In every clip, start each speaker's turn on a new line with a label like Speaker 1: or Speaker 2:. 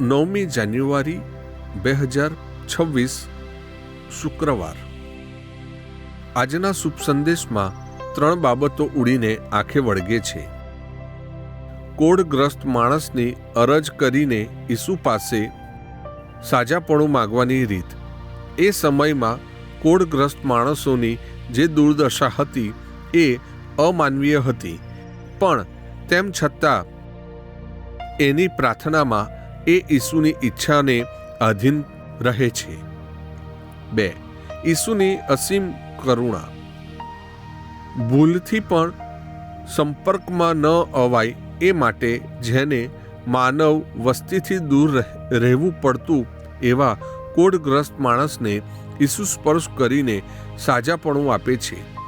Speaker 1: નવમી જાન્યુઆરી બે હજાર છવ્વીસ, શુક્રવાર. આજના શુભ સંદેશમાં ત્રણ બાબતો ઉડીને આંખે વળગે છે. કોડગ્રસ્ત માણસની અરજ કરીને ઈસુ પાસે સાજાપણું માગવાની રીત. એ સમયમાં કોડગ્રસ્ત માણસોની જે દુર્દશા હતી એ અમાનવીય હતી. પણ તેમ છતાં એની પ્રાર્થનામાં એ ઈસુની ઈચ્છાને આધીન રહે છે. બે, ઈસુની અસીમ કરુણા. ભૂલથી પણ સંપર્કમાં ન અવાય એ માટે જેને માનવ વસ્તીથી દૂર રહ- રહેવું પડતું એવા કોડગ્રસ્ત માણસને ઈસુ સ્પર્શ કરીને સાજાપણું આપે છે.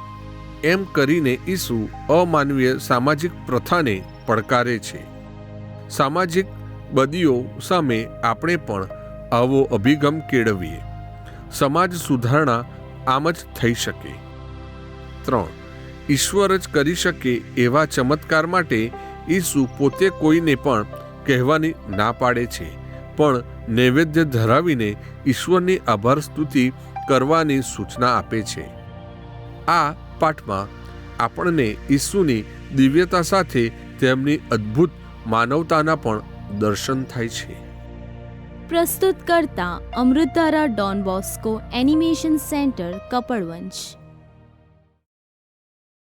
Speaker 1: એમ કરીને ઈસુ અમાનવીય સામાજિક પ્રથાને પડકારે છે. સામાજિક બદીઓ સામે આપણે પણ આવો અભિગમ કેળવીએ. સમાજ સુધારણા આમ જ થઈ શકે. ત્રણ. ઈશ્વર જ કરી શકે એવા ચમત્કાર માટે ઈસુ પોતે કોઈને પણ કહેવાની ના પાડે છે, પણ નૈવેદ્ય ધરાવીને ઈશ્વરની આભાર સ્તુતિ કરવાની સૂચના આપે છે. આ પાઠમાં આપણને ઈસુની દિવ્યતા સાથે તેમની અદ્ભુત માનવતાના પણ દર્શન થાય છે.
Speaker 2: પ્રસ્તુત કરતા Amritdhara Don Bosco animation centre Kapadvanj